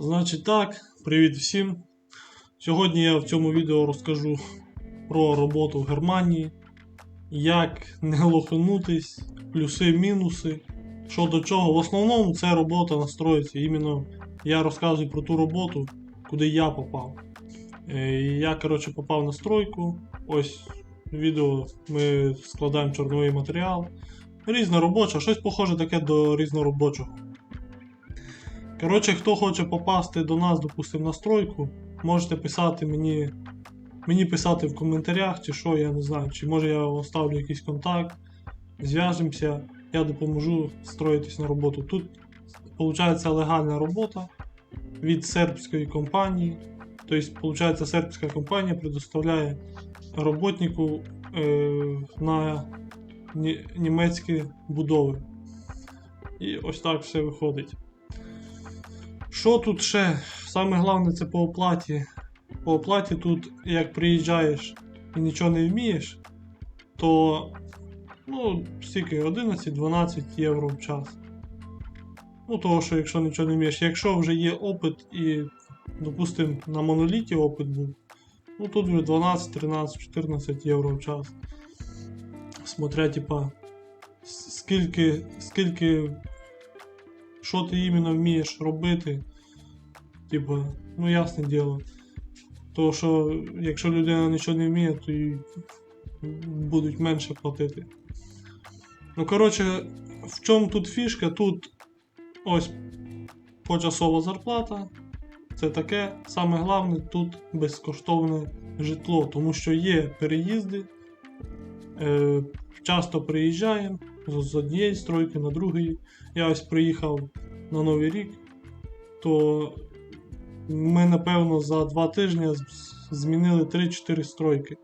Значить так, привіт всім. Сьогодні я в цьому відео розкажу про роботу в Германії, як не лоханутись, плюси, мінуси, що до чого. В основному це робота настроїться. Іменно я розказую про ту роботу, куди я попав. Е, Я, коротше, попав на стройку. Ось відео ми складаємо чорновий матеріал. Різноробоча, щось похоже таке до різноробочого. Коротше, хто хоче попасти до нас, допустимо, на стройку, можете писати мені. Мені писати в коментарях, чи що, я не знаю, чи може я оставлю якийсь контакт, зв'яжемося, я допоможу строїтись на роботу. Тут виходить легальна робота від сербської компанії. Тобто, виходить, сербська компанія предоставляє роботнику е, на німецькі будови. І ось так все виходить. Що тут ще? Саме головне це по оплаті. По оплаті тут, як приїжджаєш і нічого не вмієш, то ну, стільки 11-12 євро в час. Ну, того, що якщо нічого не вмієш. Якщо вже є опит і, допустимо, на моноліті опит був, ну тут вже 12, 13, 14 євро в час. Смотря, типа, скільки, скільки що ти іменно вмієш робити. Типа, ну ясне діло. То що якщо людина нічого не вміє, то їй будуть менше платити. Ну, коротше, в чому тут фішка? Тут ось почасова зарплата. Це таке. Саме головне тут безкоштовне житло, тому що є переїзди. Е, часто приїжджаємо з однієї стройки на другої. Я ось приїхав на Новий рік, то ми, напевно, за два тижні змінили 3-4 стройки.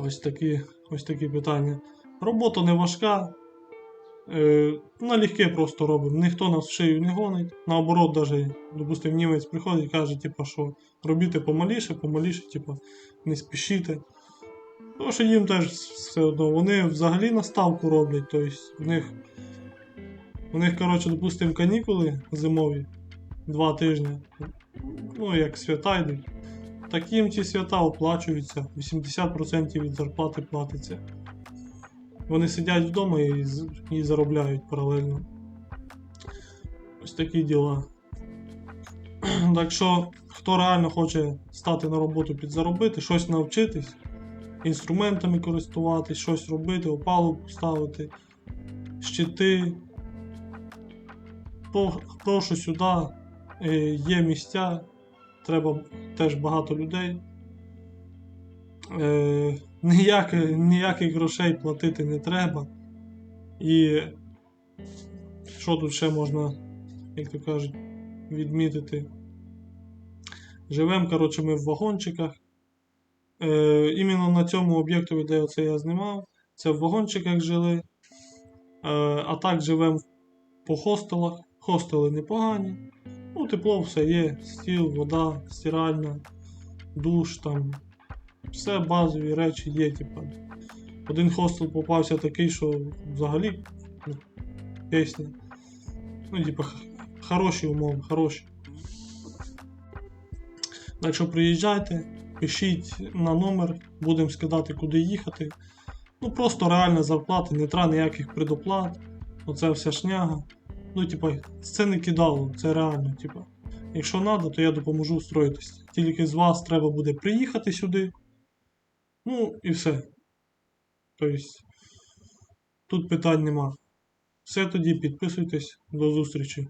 Ось такі, ось такі питання. Робота не важка. Е, налегке просто робимо. Ніхто нас в шию не гонить. Наоборот, даже, допустим, німець приходить і каже, типу, що робіть помаліше, помаліше, типу, не спішіть. Тому що їм теж все одно, вони взагалі на ставку роблять, тобто в них, у них, коротше, допустимо, канікули зимові два тижні. Ну, як свята йдуть. Так їм ці свята оплачуються, 80% від зарплати платиться. Вони сидять вдома і, і заробляють паралельно. Ось такі діла. Так що, хто реально хоче стати на роботу підзаробити, щось навчитись, інструментами користуватись, щось робити, опалубку ставити, щити. Прошу сюди, е, є місця, треба теж багато людей. Е, ніяких, ніяких грошей платити не треба. І що тут ще можна, як то кажуть, відмітити? Живемо, коротше, ми в вагончиках. Е, іменно на цьому об'єкту, де оце я знімав, це в вагончиках жили. Е, а так живемо по хостелах. Хостели непогані. Ну, тепло все є, стіл, вода, стиральна, душ там. Все базові речі є, типа. Один хостел попався такий, що взагалі ну, пісня. Ну, типа, хороші умови, хороші. Так що приїжджайте, пишіть на номер, будемо скидати, куди їхати. Ну просто реальна зарплата, не треба ніяких предоплат. Оце вся шняга. Ну, типа, це не кидало, це реально, типа. Якщо треба, то я допоможу встроїтись. Тільки з вас треба буде приїхати сюди. Ну і все. Тобто, тут питань нема. Все тоді, підписуйтесь, до зустрічі.